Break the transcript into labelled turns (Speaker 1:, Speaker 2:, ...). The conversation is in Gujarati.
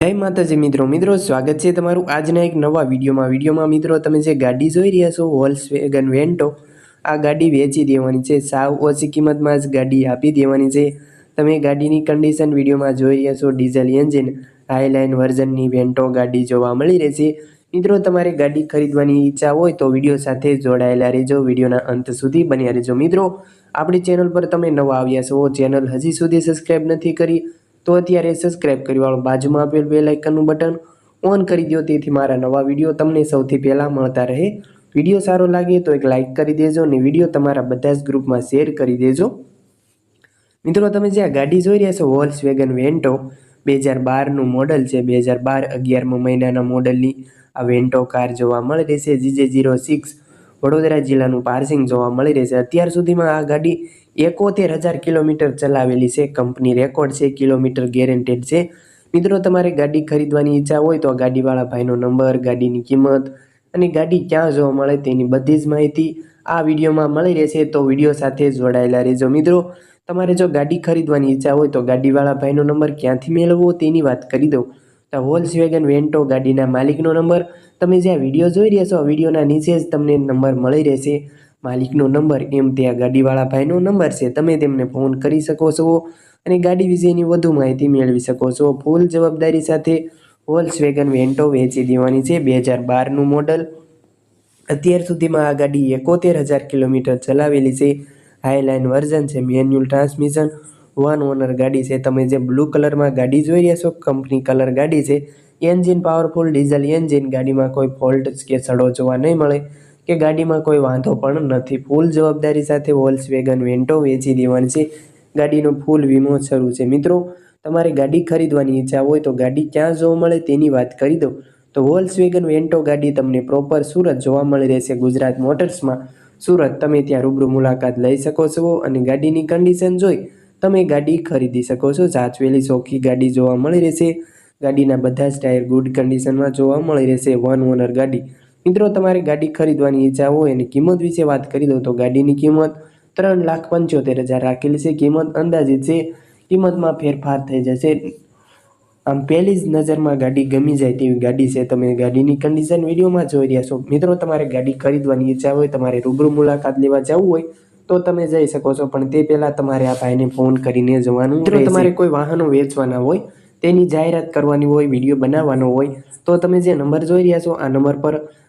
Speaker 1: જય માતાજી મિત્રો મિત્રો, સ્વાગત છે તમારું આજના એક નવા વિડીયોમાં. વિડીયોમાં મિત્રો, તમે જે ગાડી જોઈ રહ્યા છો વોલ્સ વેગન વેન્ટો આ ગાડી વેચી દેવાની છે. સાવ ઓછી કિંમતમાં જ ગાડી આપી દેવાની છે. તમે ગાડીની કન્ડિશન વિડીયોમાં જોઈ રહ્યા છો. ડીઝલ એન્જિન હાઈલાઇન વર્ઝનની વેન્ટો ગાડી જોવા મળી રહેશે મિત્રો, તમારે ગાડી ખરીદવાની ઈચ્છા હોય તો વીડિયો સાથે જોડાયેલા રહેજો. વિડીયોના અંત સુધી બન્યા રહેજો. મિત્રો, આપણી ચેનલ પર તમે નવા આવ્યા છો ચેનલ હજી સુધી સબસ્ક્રાઈબ નથી કરી તો અત્યારે સબસ્ક્રાઈબ કરી બાજુમાં આપેલ બે લાઇકનનું બટન ઓન કરી દો તેથી મારા નવા વીડિયો તમને સૌથી પહેલાં મળતા રહે. વીડિયો સારો લાગે તો એક લાઇક કરી દેજો અને વીડિયો તમારા બધા જ ગ્રુપમાં શેર કરી દેજો. મિત્રો, તમે જે આ ગાડી જોઈ રહ્યા છો વોલ્સ વેગન વેન્ટો બે હજાર બારનું મોડલ છે. બે હજાર બાર અગિયારમાં મહિનાના મોડલની આ વેન્ટો કાર જોવા મળી રહેશે. જીજે જીરો સિક્સ વડોદરા જિલ્લાનું પાર્સિંગ જોવા મળી રહેશે. અત્યાર સુધીમાં આ ગાડી એકોતેર હજાર કિલોમીટર ચલાવેલી છે. કંપની રેકોર્ડ છે, કિલોમીટર ગેરેન્ટેડ છે. મિત્રો, તમારે ગાડી ખરીદવાની ઈચ્છા હોય તો ગાડીવાળા ભાઈનો નંબર, ગાડીની કિંમત અને ગાડી ક્યાં જોવા મળે તેની બધી જ માહિતી આ વિડીયોમાં મળી રહેશે. તો વીડિયો સાથે જોડાયેલા રહેજો મિત્રો. તમારે જો ગાડી ખરીદવાની ઈચ્છા હોય તો ગાડીવાળા ભાઈનો નંબર ક્યાંથી મેળવવો તેની વાત કરી દઉં. તો હોલ્સ વેગન વેન્ટો ગાડીના માલિકનો નંબર. તમે જ્યાં વીડિયો જોઈ રહ્યા છો, આ વિડીયોના નીચે જ તમને નંબર મળી રહેશે. માલિકનો નંબર, એમ તે આ ગાડીવાળા ભાઈનો નંબર છે, તમે તેમને ફોન કરી શકો છો અને ગાડી વિશેની વધુ માહિતી મેળવી શકો છો. ફૂલ જવાબદારી સાથે હોલ્સ વેગન વેન્ટો વેચી દેવાની છે, બે હજાર બારનું મોડલ અત્યાર સુધીમાં આ ગાડી એકોતેર હજાર કિલોમીટર ચલાવેલી છે. હાઈલાઇન વર્ઝન છે મેન્યુઅલ ટ્રાન્સમિશન વન ઓનર ગાડી છે, તમે જે બ્લુ કલરમાં ગાડી જોઈ રહ્યા છો કંપની કલર ગાડી છે. એન્જિન પાવરફુલ ડીઝલ એન્જિન ગાડીમાં કોઈ ફોલ્ટ કે સડો જોવા નહીં મળે. કે ગાડીમાં કોઈ વાંધો પણ નથી. ફૂલ જવાબદારી સાથે વોલ્સ વેગન વેન્ટો વેચી દેવાની છે. ગાડીનો ફૂલ વીમો શરૂ છે. મિત્રો, તમારે ગાડી ખરીદવાની ઈચ્છા હોય તો ગાડી ક્યાં જોવા મળે તેની વાત કરી દો તો વોલ્સ વેગન વેન્ટો ગાડી તમને પ્રોપર સુરત જોવા મળી રહેશે. ગુજરાત મોટર્સમાં સુરત તમે ત્યાં રૂબરૂ મુલાકાત લઈ શકો છો અને ગાડીની કન્ડિશન જોઈ તમે ગાડી ખરીદી શકો છો. સાચવેલી ચોખ્ખી ગાડી જોવા મળી રહેશે. ગાડીના બધા જ ટાયર ગુડ કન્ડિશનમાં જોવા મળી રહેશે. વન ઓનર ગાડી મિત્રો તમારે ગાડી ખરીદવાની ઈચ્છા હોય અને કિંમત વિશે વાત કરી દઉં તો ગાડીની કિંમત ત્રણ લાખ પંચોતેર હજાર રાખેલી છે. કિંમત અંદાજિત છે. કિંમતમાં ફેરફાર થઈ જશે. આમ પહેલી જ નજરમાં ગાડી ગમી જાય તેવી ગાડી છે. તમે ગાડીની કન્ડિશન વિડીયોમાં જોઈ રહ્યા છો. મિત્રો તમારે ગાડી ખરીદવાની ઈચ્છા હોય તમારે રૂબરૂ મુલાકાત લેવા જવું હોય તો તમે જઈ શકો છો. પણ તે પહેલાં તમારે આ ભાઈને ફોન કરીને જવાનું મિત્રો તમારે કોઈ વાહનો વેચવાના હોય તેની જાહેરાત કરવાની હોય વીડિયો બનાવવાનો હોય તો તમે જે નંબર જોઈ રહ્યા છો આ નંબર પર